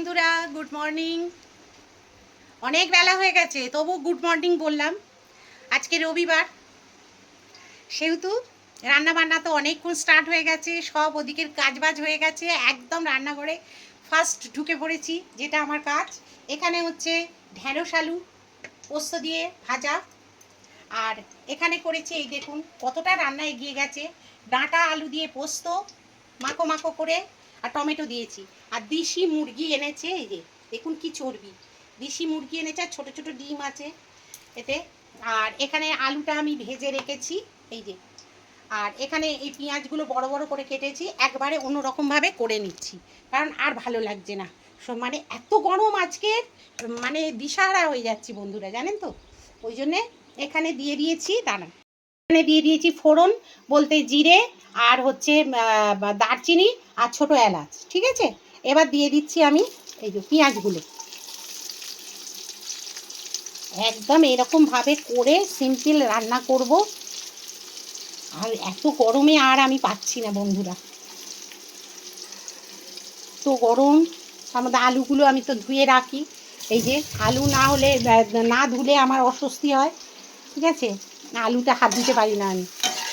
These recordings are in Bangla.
বন্ধুরা গুড মর্নিং অনেক বেলা হয়ে গেছে তবু গুড মর্নিং বললাম। আজকে রবিবার, সেহেতু রান্না বান্না তো অনেকক্ষণ স্টার্ট হয়ে গেছে, সব ওদিকের কাজবাজ হয়ে গেছে, একদম রান্নাঘরে ফার্স্ট ঢুকে পড়েছি, যেটা আমার কাজ। এখানে হচ্ছে ঢেঁড়স আলু, পোস্ত দিয়ে ভাজা। আর এখানে করেছি, এই দেখুন, কতটা রান্না এগিয়ে গেছে। ডাঁটা আলু দিয়ে পোস্ত, মাখো মাখো করে আর টমেটো দিয়েছি। আর দেশি মুরগি এনেছে, এই যে, দেখুন কি চর্বি। দেশি মুরগি এনেছে, আর ছোটো ছোটো ডিম আছে এতে। আর এখানে আলুটা আমি ভেজে রেখেছি, এই যে। আর এখানে এই পেঁয়াজগুলো বড় বড় করে কেটেছি, একবারে অন্যরকমভাবে করে নিচ্ছি। কারণ আর ভালো লাগছে না। মানে এত গরম আজকে মানে দিশাহারা হয়ে যাচ্ছি বন্ধুরা, জানেন তো? ওই জন্যে এখানে দিয়ে দিয়েছি দাঁড়া এখানে দিয়ে দিয়েছি ফোড়ন, বলতে জিরে আর হচ্ছে দারচিনি আর ছোট এলাচ, ঠিক আছে? এবার দিয়ে দিচ্ছি আমি এই যে পেঁয়াজগুলো। একদম এরকম ভাবে করে সিম্পল রান্না করব। আর এত গরমে আর আমি পাচ্ছি না বন্ধুরা। তো গরম মধ্যে আলুগুলো আমি তো ধুয়ে রাখি। এই যে আলু না হলে, না ধুলে আমার অস্বস্তি হয়, ঠিক আছে? আলুটা হাত দিতে পারি না আমি।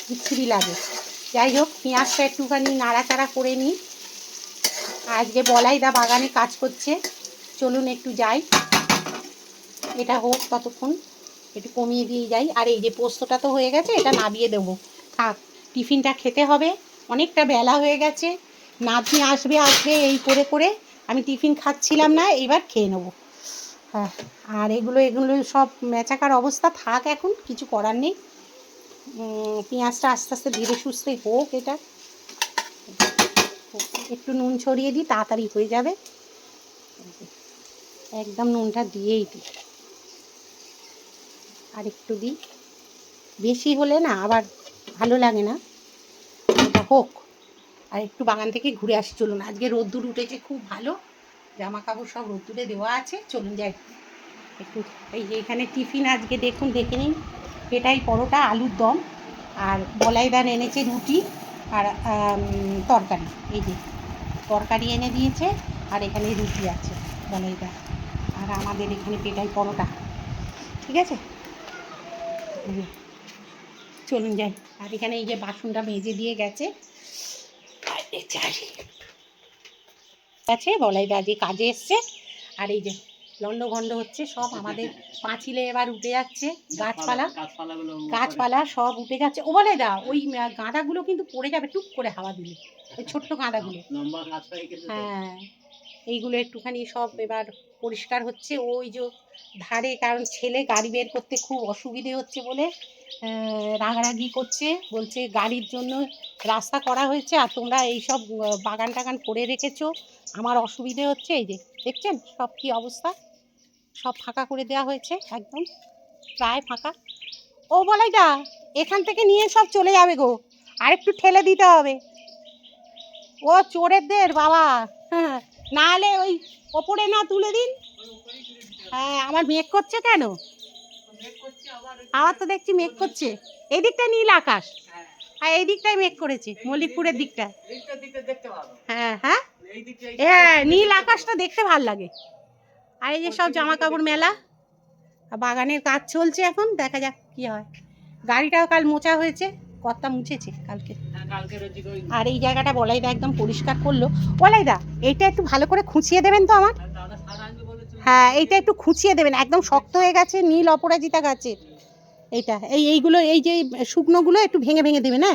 বিচ্ছিরি লাগে। যাই হোক, পেঁয়াজটা একটুখানি নাড়াচাড়া করে নিই। আজকে বলাই দা বাগানে কাজ করছে। চলুন একটু যাই। এটা হোক ততক্ষণ। একটু কমিয়ে দিয়ে যাই। আর এই যে পোস্তটা তো হয়ে গেছে, এটা নাবিয়ে দেবো। থাক, টিফিনটা খেতে হবে। অনেকটা বেলা হয়ে গেছে। নাতনি আসবে আসবে, এই করে করে। আমি টিফিন খাচ্ছিলাম না, এবার খেয়ে নেব। হ্যাঁ আর এগুলো এগুলো সব মেচাকার অবস্থা থাক এখন, কিছু করার নেই। পেঁয়াজটা আস্তে আস্তে ধীরে সুস্থে হোক এটা। একটু নুন ছড়িয়ে দিই, তাড়াতাড়ি হয়ে যাবে। একদম নুনটা দিয়েই দিই। আর একটু দিই। বেশি হলে না আবার ভালো লাগে না। হোক, আর একটু বাগান থেকে ঘুরে আসি, চলুন। আজকে রোদ্দুর উঠেছে, খুব ভালো। জামা কাপড় সব রোদ্দুরে দেওয়া আছে। চলুন যাই। একটু এই যে এখানে টিফিন আজকে দেখুন, দেখে নিন। পেটাই পরোটা, আলুর দম, আর বলাইদান এনেছে রুটি আর তরকারি। এই যে তরকারি এনে দিয়েছে আর এখানে রুটি আছে বলাইদা আর আমাদের এখানে পেটাই পরোটা। ঠিক আছে? চলুন যাই। আর এখানে এই যে বাসনটা মেজে দিয়ে গেছে। যাই। আছে বলাইদা আজকে কাজে এসছে। আর এই যে লন্ডভন্ড হচ্ছে সব আমাদের পাঁচিলে এবার উঠে যাচ্ছে গাছপালা। গাছপালা সব উঠে যাচ্ছে। ও বলে দা ওই গাঁদাগুলো কিন্তু পড়ে যাবে টুক করে হাওয়া দিলে। ওই ছোট্ট গাঁদাগুলো। হয়ে এইগুলো একটুখানি সব এবার পরিষ্কার হচ্ছে। ওই যে ধারে কারণ ছেলে গাড়ি বের করতে খুব অসুবিধে হচ্ছে বলে রাগারাগি করছে, বলছে গাড়ির জন্য রাস্তা করা হয়েছে আর তোমরা এই সব বাগান টাগান করে রেখেছো। আমার অসুবিধে হচ্ছে, এই যে দেখছেন সব কি অবস্থা? সব ফাঁকা করে দেওয়া হয়েছে, একদম প্রায় ফাঁকা। ও বলাই দা এখান থেকে নিয়ে সব চলে যাবে গো, আর একটু ঠেলে দিতে হবে। ও চোরেদের বাবা হ্যাঁ নাহলে ওই ওপরে না তুলে দিন। হ্যাঁ আমার মেঘ করছে কেন? আবার তো দেখছি মেঘ করছে। এই দিকটা নীল আকাশ। আর এই দিকটাই মেঘ করেছে, মল্লিকপুরের দিকটা। হ্যাঁ হ্যাঁ? হ্যাঁ নীল আকাশটা দেখতে ভালো লাগে। আর এই যে সব জামা কাপড় মেলা বাগানের কাজ চলছে এখন, দেখা যাক কি হয়। গাড়িটাও কাল মোচা হয়েছে, কর্তা মুছেছে কালকে। আর এই জায়গাটা বলাইদা একদম পরিষ্কার করল। বলাইদা, এইটা একটু ভালো করে খুঁচিয়ে দেবেন তো আমার? হ্যাঁ এইটা একটু খুঁচিয়ে দেবেন, একদম শক্ত হয়ে গেছে, নীল অপরাজিতা গাছের। এইটা এই এইগুলো এই যে শুকনোগুলো একটু ভেঙে ভেঙে দেবে না?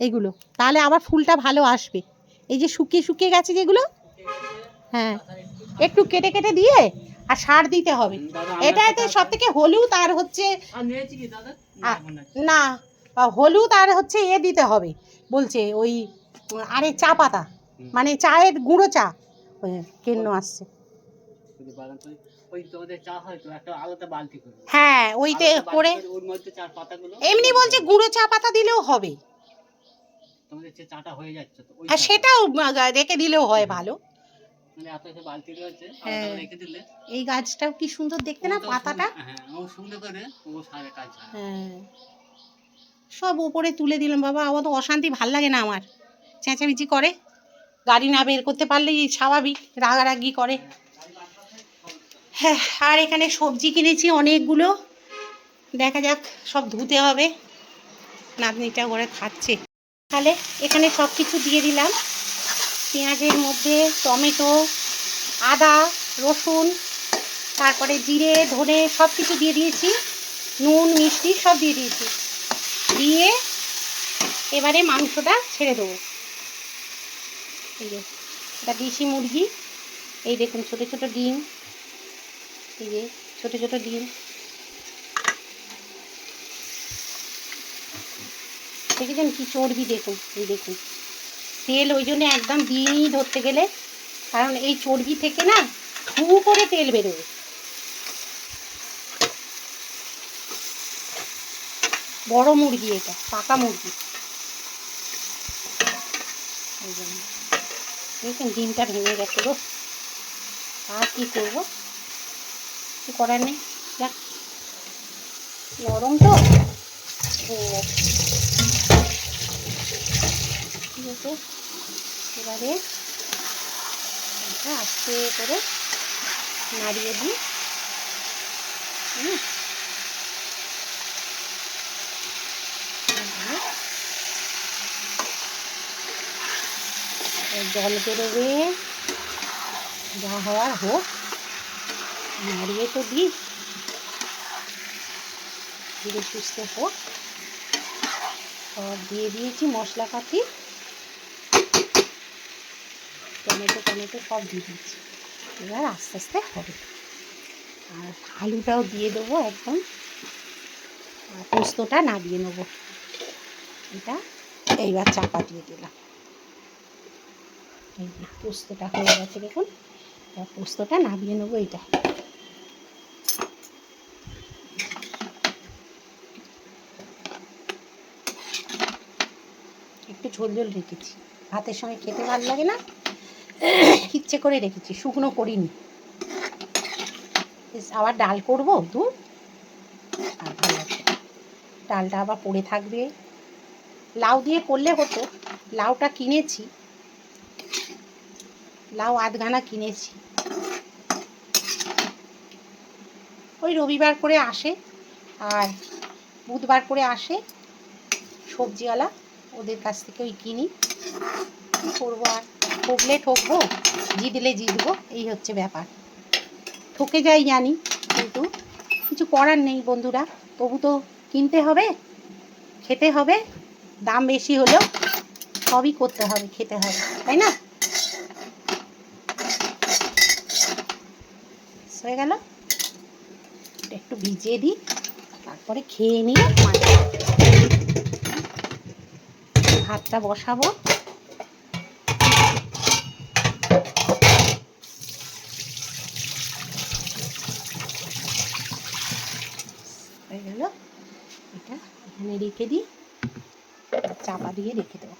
এইগুলো। তাহলে আবার ফুলটা ভালো আসবে। এই যে শুকিয়ে শুকিয়ে গেছে যেগুলো হ্যাঁ একটু কেটে কেটে দিয়ে আর সার দিতে হবে। এটাতে সব থেকে হলুদ আর হচ্ছে না হলুদ আর হচ্ছে এ দিতে হবে বলছে ওই আরে চা পাতা মানে চায়ের গুঁড়ো চা কেন আসছে। ওই চা হয় তো একটা আলাদা বালতি করে। হ্যাঁ ওইতে করে ওর মধ্যে চার পাতাগুলো। এমনি বলছে গুঁড়ো চা পাতা দিলেও হবে। তোমাদের যে চাটা হয়ে যাচ্ছে তো আর সেটাও রেখে দিলেও হয় ভালো। মানে বালতি রয়েছে হ্যাঁ। আলাদা রেখে দিলে। এই গাছটাও কি সুন্দর দেখতে না পাতাটা? হ্যাঁ ও সুন্দর করে ও সারে কাজ হ্যাঁ। সব উপরে তুলে দিলাম বাবা আমার তো অশান্তি ভালো লাগে না আমার। চেঁচামেচি করে। গাড়ি না বের করতে পারলেই স্বাভাবিক রাগারাগি করে। হ্যাঁ আর এখানে সবজি কিনেছি অনেকগুলো। দেখা যাক, সব ধুতে হবে। নাতনিটা করে খাচ্ছে। তাহলে এখানে সব কিছু দিয়ে দিলাম। পেঁয়াজের মধ্যে টমেটো, আদা, রসুন, তারপরে জিরে, ধনে সব কিছু দিয়ে দিয়েছি। নুন, মিষ্টি সব দিয়ে দিয়েছি। দিয়ে এবারে মাংসটা ছেড়ে দেবো। এই যে, এটা দেশি মুরগি। এই দেখুন, ছোট ছোট ডিম। এই যে ছোট ছোট ডিম। দেখেছেন কি চর্বি দেখুন, এই দেখুন। তেল ওই জন্য একদম দিইনি ধরতে গেলে, কারণ এই চর্বি থেকে না ফু করে তেল বেরোবে। বড় মুরগি এটা, পাকা মুরগি। দেখুন ডিমটা ভেঙে গেছে গো। আর কি করব? কিছু করার নেই। যাক নরম তো। ঠিক আছে এবারে আস্তে করে নাড়িয়ে দিই। হুম এবারে জল বেরোবে। যা হওয়ার হোক। নাড়িয়ে তো দিই। ধীরে সুস্থে হোক। সব দিয়ে দিয়েছি মশলাপাতি। টমেটো টমেটো সব দিয়ে দিয়েছি। এবার আস্তে আস্তে হবে। আর আলুটাও দিয়ে দেবো একদম। আর পোস্তটা নামিয়ে নেব। এটা এইবার চাপা দিয়ে দিলাম। পোস্তটা হয়ে গেছে দেখুন। পোস্তটা নামিয়ে নেব এইটা একটু ঝোল ঝোল রেখেছি। ভাতের সঙ্গে খেতে ভালো লাগে না। ইচ্ছে করে রেখেছি, শুকনো করিনি। আবার ডাল করব, দু। আর ডালটা আবার পড়ে থাকবে। লাউ দিয়ে করলে হতো। লাউটা কিনেছি। লাউ আধখানা কিনেছি। ওই রবিবার করে আসে। আর বুধবার করে আসে সবজিওয়ালা। ওদের কাছ থেকে ওই কিনি। করব আর? ঠকলে ঠকবো? জিতলে জিতবো এই হচ্ছে ব্যাপার। ঠকে যাই জানি, কিন্তু কিছু করার নেই বন্ধুরা। তবু তো কিনতে হবে, খেতে হবে, দাম বেশি হলেও সবই করতে হবে, খেতে হবে, তাই না? হয়ে গেল? একটু ভিজিয়ে দিই, তারপরে খেয়ে নিয়ে ভাতটা বসাবো। হয়ে গেল এটা এখানে রেখে দিই। চাপা দিয়ে রেখে দেবো।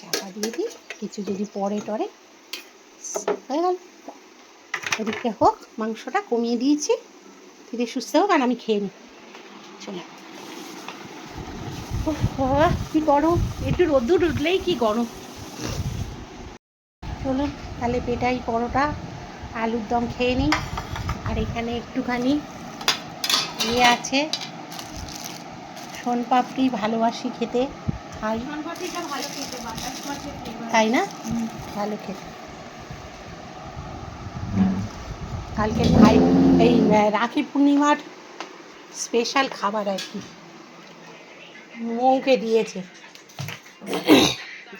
চাপা দিয়ে দিই, কিছু যদি পরে টরে। হয়ে গেল। ওদিকে হোক, মাংসটা কমিয়ে দিয়েছি। ধীরে সুস্থ হোক, আর আমি খেয়ে নিই। চলে। কি গরম। একটু রোদ্দুর উঠলেই কি গরম। চলুন তাহলে পেটাই পরোটা আলুর দম খেয়ে নিই আর এখানে একটুখানি ইয়ে আছে সোনপাপড়ি ভালোবাসি খেতে। খাই তাই না? ভালো খেতে। কালকে ভাই এই রাখি পূর্ণিমার স্পেশাল খাবার আর কি। মৌকে দিয়েছে।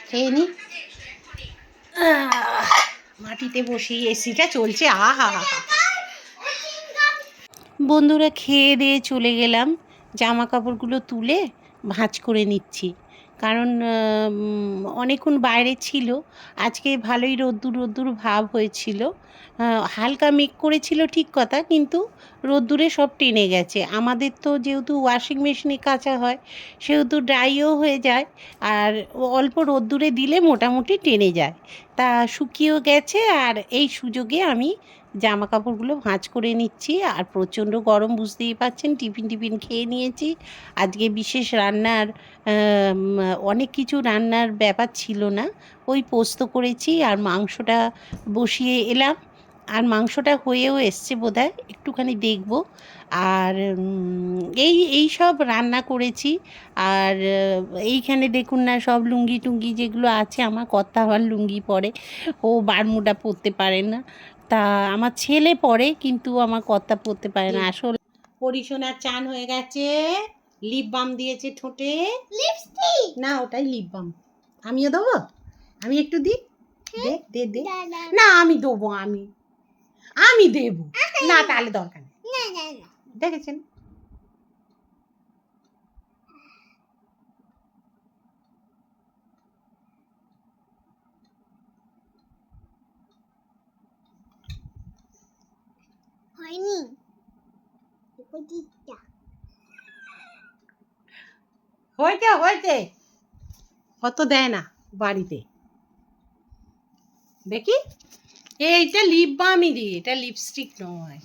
খেয়ে নি। মাটিতে বসে এসিটা চলছে, আহা। বন্ধুরা, খেয়ে দিয়ে চলে গেলাম। জামা কাপড়গুলো তুলে ভাঁজ করে নিচ্ছি। কারণ অনেকক্ষণ বাইরে ছিল। আজকে ভালোই রোদ্দুর রোদ্দুর ভাব হয়েছিল। হালকা মেঘ করেছিল ঠিক কথা, কিন্তু রোদ্দুরে সব টেনে গেছে। আমাদের তো যেহেতু ওয়াশিং মেশিনে কাঁচা হয়, সেহেতু ড্রাইও হয়ে যায়, আর অল্প রোদ্দুরে দিলে মোটামুটি টেনে যায়। তা শুকিয়েও গেছে, আর এই সুযোগে আমি জামা কাপড়গুলো ভাঁজ করে নিচ্ছি আর প্রচণ্ড গরম বুঝতেই পাচ্ছেন, টিফিন টিফিন খেয়ে নিয়েছি। আজকে বিশেষ রান্নার অনেক কিছু রান্নার ব্যাপার ছিল না। ওই পোস্ত করেছি আর মাংসটা বসিয়ে এলাম। আর মাংসটা হয়েও এসছে বোধহয়, একটুখানি দেখব। আর এই এই সব রান্না করেছি। আর এইখানে দেখুন না, সব লুঙ্গি টুঙ্গি যেগুলো আছে, আমার কর্তা আবার লুঙ্গি পরে। ও বারমুডা পরতে পারে না। তা আমার ছেলে পড়ে কিন্তু আমার কর্তা পড়তে পারে না। আসলে পরিশোনার চান হয়ে গেছে। লিপ বাম দিয়েছে ঠোঁটে। লিপস্টিক না ওটাই লিপ বাম আমিও দেবো? আমি একটু দিই? দে দে দে। না আমি দেবো আমি। আমি দেবো। না তাহলে দরকার নেই। দেখেছেন? হয়নি। হয়েছে হয়েছে। অত দেয় না বাড়িতে। দেখি। এইটা লিপ বামই রে এটা লিপস্টিক নয়।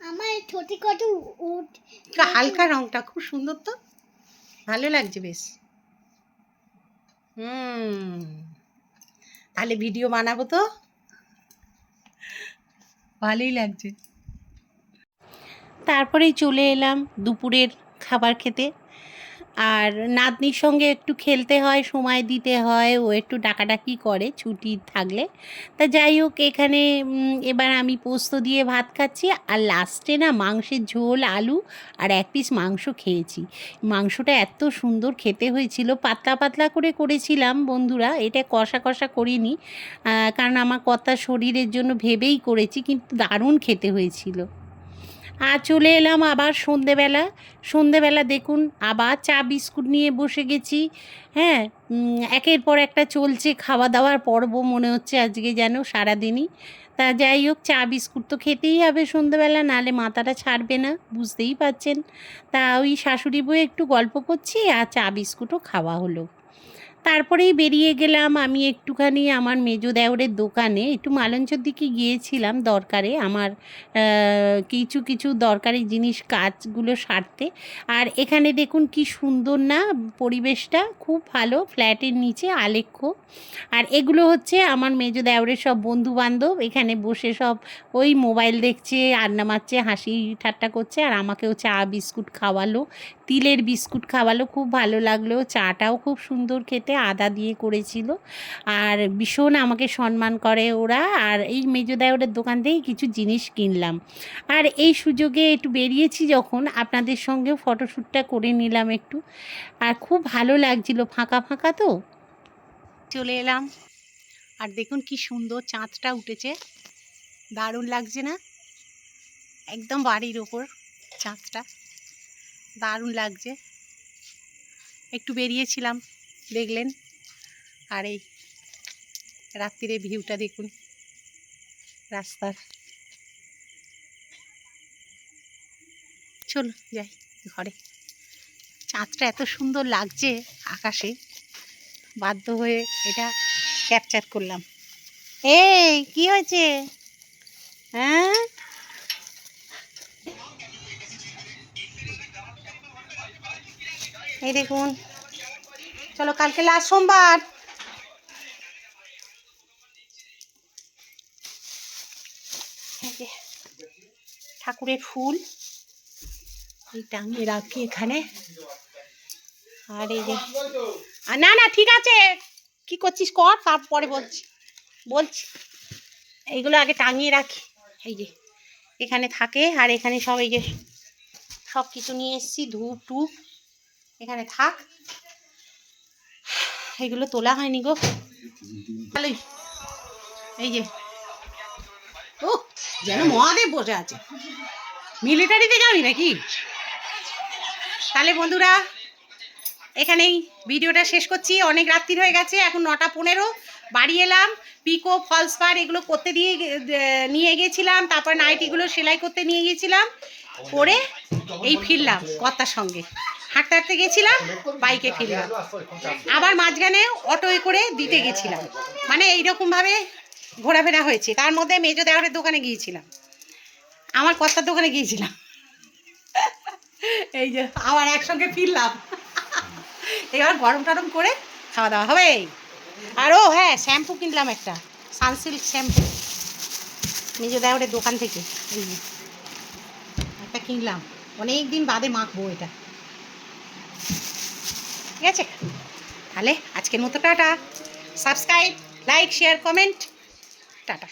আমার ছোটি কত উঠ হালকা রংটা খুব সুন্দর তো। ভালো লাগছে বেশ। হুম। তাহলে ভিডিও বানাবো তো? ভালোই লাগছে। তারপরেই চলে এলাম দুপুরের খাবার খেতে। আর নাতনির সঙ্গে একটু খেলতে হয়, সময় দিতে হয়, ও একটু ডাকাডাকি করে ছুটি থাকলে। তা যাই হোক, এখানে এবার আমি পোস্ত দিয়ে ভাত খাচ্ছি আর লাস্টে না মাংসের ঝোল, আলু আর এক পিস মাংস খেয়েছি। মাংসটা এত সুন্দর খেতে হয়েছিল, পাতলা পাতলা করে করেছিলাম বন্ধুরা, এটা কষা কষা করিনি। কারণ আমার কথা শরীরের জন্য ভেবেই করেছি, কিন্তু দারুণ খেতে হয়েছিল। আর চলে এলাম আবার সন্ধেবেলা। সন্ধেবেলা দেখুন, আবার চা, বিস্কুট নিয়ে বসে গেছি। হ্যাঁ একের পর একটা চলছে খাওয়া দাওয়ার পর্ব মনে হচ্ছে আজকে যেন সারাদিনই। তা যাই হোক, চা, বিস্কুট তো খেতেই হবে সন্ধেবেলা, নালে মাথাটা ছাড়বে না, বুঝতেই পাচ্ছেন তা ওই শাশুড়ি বউ একটু গল্প করছি, আর চা, বিস্কুটও খাওয়া হলো। তারপরেই বেরিয়ে গেলাম আমি একটুখানি আমার মেজো দেওরের দোকানে। একটু মালঞ্চর দিকে গিয়েছিলাম দরকারে আমার কিছু কিছু দরকারি জিনিস কাজগুলো সারতে। আর এখানে দেখুন কি সুন্দর না পরিবেশটা, খুব ভালো ফ্ল্যাটের নিচে আলেখ্য। আর এগুলো হচ্ছে আমার মেজো দেওরের সব বন্ধু বান্ধব এখানে বসে সব ওই মোবাইল দেখছে, আড্ডা মারছে, হাসি ঠাট্টা করছে, আর আমাকেও চা, বিস্কুট খাওয়ালো, তিলের বিস্কুট খাওয়ালো, খুব ভালো লাগল, চাটাও খুব সুন্দর খেতে। আদা দিয়ে করেছিল। আর ভীষণ আমাকে সম্মান করে ওরা। আর এই মেজো দেওরের দোকান থেকেই কিছু জিনিস কিনলাম। আর এই সুযোগে একটু বেরিয়েছি যখন, আপনাদের সঙ্গেও ফটোশ্যুটটা করে নিলাম একটু। আর খুব ভালো লাগছিল, ফাঁকা ফাঁকা তো। চলে এলাম। আর দেখুন কি সুন্দর চাঁদটা উঠেছে। দারুণ লাগছে না? একদম বাড়ির ওপর চাঁদটা। দারুণ লাগছে। একটু বেরিয়েছিলাম। দেখলেন। আর এই রাত্রিরে ভিউটা দেখুন, রাস্তার। চলো যাই, ঘরে। চাঁদটা এত সুন্দর লাগছে আকাশে। বাধ্য হয়ে এটা ক্যাপচার করলাম। এই, কি হয়েছে? হ্যাঁ? এই দেখুন চলো, কালকে লাস্ট সোমবার। ঠাকুরের ফুল। এই টাঙিয়ে রাখি এখানে। আর এই যে না না, ঠিক আছে। কি করছিস কর তারপরে বলছি বলছি। এইগুলো আগে টাঙিয়ে রাখি। এই যে, এখানে থাকে, আর এখানে সব এই যে সব কিছু নিয়ে এসেছি ধূপ টুপ এখানে থাক। এগুলো তোলা হয়নি গো। ভালোই এই যে। ও, যেন মহাদেব বসে আছে। মিলিটারিতে যাবি নাকি? তাহলে বন্ধুরা, এখানেই ভিডিওটা শেষ করছি। অনেক রাত্রির হয়ে গেছে, এখন নটা পনেরো। বাড়ি এলাম, পিকো, ফলস পার এগুলো করতে দিয়ে নিয়ে গেছিলাম, তারপর নাইটিগুলো সেলাই করতে নিয়ে গিয়েছিলাম করে এই ফিরলাম কর্তার সঙ্গে। হাঁটতে হাঁটতে গেছিলাম, বাইকে ফিরলাম। আবার মাঝখানে অটোয় করে দিতে গেছিলাম। মানে এইরকমভাবে ঘোরাফেরা হয়েছে। তার মধ্যে মেজো দেওয়ারের দোকানে গিয়েছিলাম। আমার কর্তার দোকানে গিয়েছিলাম। এই যে, আবার একসঙ্গে ফিরলাম। এবার গরম টরম করে খাওয়া দাওয়া হবে। আর ও হ্যাঁ শ্যাম্পু কিনলাম একটা। Sunsilk shampoo. নিজে দেওয়ারের দোকান থেকে। একটা কিনলাম। অনেক দিন বাদে মাখবো এটা। ঠিক আছে? তাহলে আজকের মতো tata. Subscribe like share comment tata.